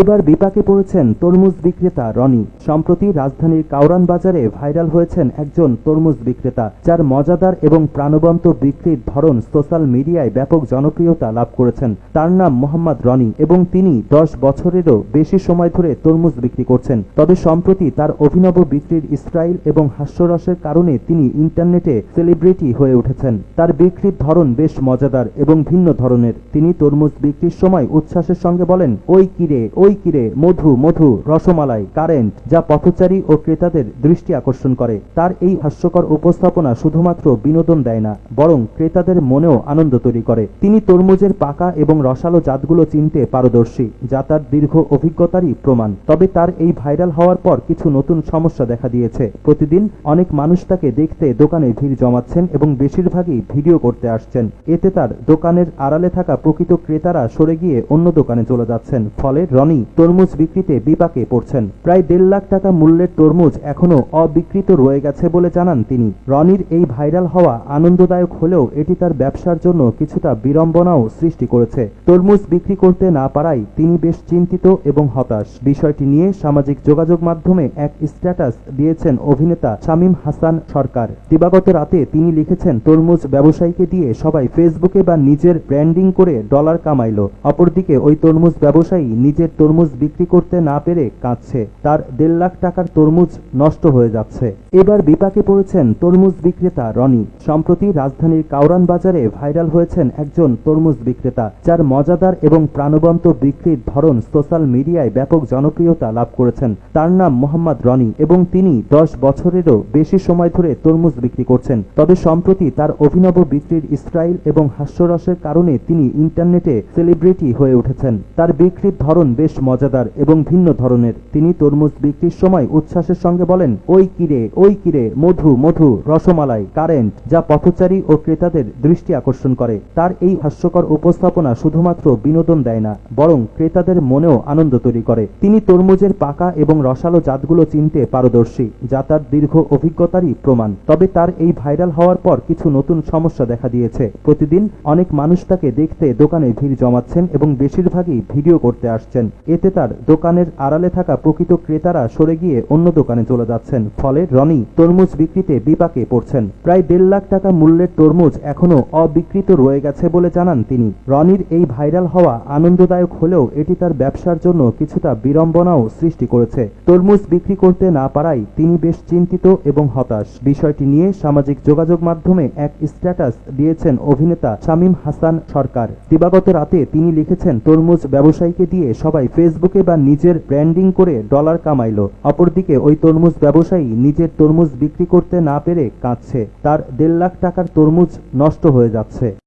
এবার বিপাকে পড়েছেন তরমুজ বিক্রেতা রনি। সম্প্রতি রাজধানীর কাউরান বাজারে ভাইরাল হয়েছেন একজন তরমুজ বিক্রেতা, যার মজাদার এবং প্রাণবন্ত বিক্রির ধরন সোশ্যাল মিডিয়ায় ব্যাপক জনপ্রিয়তা লাভ করেছেন। তার নাম মোহাম্মদ রনি এবং তিনি দশ বছরেরও বেশি সময় ধরে তরমুজ বিক্রি করছেন। তবে সম্প্রতি তার অভিনব বিক্রির স্টাইল এবং হাস্যরসের কারণে তিনি ইন্টারনেটে সেলিব্রিটি হয়ে উঠেছেন। তার বিক্রির ধরন বেশ মজাদার এবং ভিন্ন ধরনের। তিনি তরমুজ বিক্রির সময় উচ্ছ্বাসের সঙ্গে বলেন, ওই কিরে ওই কিরে মধু মধু, রসমালাই, কারেন্ট যা পথচারী ও ক্রেতাদের দৃষ্টি আকর্ষণ করে। তার এই হাস্যকর উপস্থাপনা শুধুমাত্র বিনোদন দেয় না, বরং ক্রেতাদের মনেও আনন্দ তৈরি করে। তিনি তরমুজের পাকা এবং রসালো জাতগুলো চিনতে পারদর্শী, যা তার দীর্ঘ অভিজ্ঞতারই প্রমাণ। তবে তার এই ভাইরাল হওয়ার পর কিছু নতুন সমস্যা দেখা দিয়েছে। প্রতিদিন অনেক মানুষ তাকে দেখতে দোকানে ভিড় জমাচ্ছেন এবং বেশিরভাগই ভিডিও করতে আসছেন। এতে তার দোকানের আড়ালে থাকা প্রকৃত ক্রেতারা সরে গিয়ে অন্য দোকানে চলে যাচ্ছেন। ফলে রনি তরমুজ বিক্রিতে বিপাকে পড়ছেন। প্রায় দেড় লাখ টাকা মূল্যের তরমুজ এখনও অবিকৃত রয়ে গেছে বলে জানান তিনি। রনির এই ভাইরাল হওয়া আনন্দদায়ক হলেও এটি তার ব্যবসার জন্য কিছুটা বিড়ম্বনাও সৃষ্টি করেছে। তরমুজ বিক্রি করতে না পারায় তিনি বেশ চিন্তিত এবং হতাশ। বিষয়টি নিয়ে সামাজিক যোগাযোগ মাধ্যমে এক স্ট্যাটাস দিয়েছেন অভিনেতা শামীম হাসান সরকার। দিবাগত রাতে তিনি লিখেছেন, তরমুজ ব্যবসায়ীকে দিয়ে সবাই ফেসবুকে বা নিজের ব্র্যান্ডিং করে ডলার কামাইল। অপরদিকে ওই তরমুজ ব্যবসায়ী নিজের তরমুজ বিক্রি করতে না পেরে কাঁদছে। তার দেড় লাখ টাকার তরমুজ নষ্ট হয়ে যাচ্ছে। এবার বিপাকে পড়েছেন তরমুজ বিক্রেতা রনি। সম্প্রতি রাজধানীর কাউরান বাজারে ভাইরাল হয়েছেন একজন তরমুজ বিক্রেতা, যার মজাদার এবং প্রাণবন্ত বিক্রির ধরন সোশ্যাল মিডিয়ায় ব্যাপক জনপ্রিয়তা লাভ করেছেন। তার নাম মোহাম্মদ রনি এবং তিনি দশ বছরেরও বেশি সময় ধরে তরমুজ বিক্রি করছেন। তবে সম্প্রতি তার অভিনব বিক্রির স্টাইল এবং হাস্যরসের কারণে তিনি ইন্টারনেটে সেলিব্রিটি হয়ে উঠেছেন। তার বিক্রির ধরন বেশ মজাদার এবং ভিন্ন ধরনের। তিনি তরমুজ বিক্রির সময় উচ্ছ্বাসের সঙ্গে বলেন, ওই কিরে ওই কিরে মধু মধু, রসমালাই, কারেন্ট, যা পথচারী ও ক্রেতাদের দৃষ্টি আকর্ষণ করে। তার এই হাস্যকর উপস্থাপনা শুধুমাত্র বিনোদন দেয় না, বরং ক্রেতাদের মনেও আনন্দ তৈরি করে। তিনি তরমুজের পাকা এবং রসালো জাতগুলো চিনতে পারদর্শী, যা তার দীর্ঘ অভিজ্ঞতারই প্রমাণ। তবে তার এই ভাইরাল হওয়ার পর কিছু নতুন সমস্যা দেখা দিয়েছে। প্রতিদিন অনেক মানুষ তাকে দেখতে দোকানে ভিড় জমাচ্ছেন এবং বেশিরভাগই ভিডিও করতে আসছেন। এতে তার দোকানের আড়ালে থাকা প্রকৃত ক্রেতারা সরে গিয়ে অন্য দোকানে চলে যাচ্ছেন। ফলে রনি তরমুজ বিক্রিতে বিপাকে পড়ছেন। প্রায় দেড় লাখ টাকা মূল্যের তরমুজ এখনও অবিকৃত রয়ে গেছে বলে জানান তিনি। রনির এই ভাইরাল হওয়া আনন্দদায়ক হলেও এটি তার ব্যবসার জন্য কিছুটা বিড়ম্বনাও সৃষ্টি করেছে। তরমুজ বিক্রি করতে না পারায় তিনি বেশ চিন্তিত এবং হতাশ। বিষয়টি নিয়ে সামাজিক যোগাযোগ মাধ্যমে এক স্ট্যাটাস দিয়েছেন অভিনেতা শামীম হাসান সরকার। দিবাগত রাতে তিনি লিখেছেন, তরমুজ ব্যবসায়ীকে দিয়ে সবাই ফেসবুকে বা নিজের ব্র্যান্ডিং করে ডলার কামাইল। অপরদিকে ওই তরমুজ ব্যবসায়ী নিজের তরমুজ বিক্রি করতে না পেরে কাঁদছে। তার দেড় লাখ টাকার তরমুজ নষ্ট হয়ে যাচ্ছে।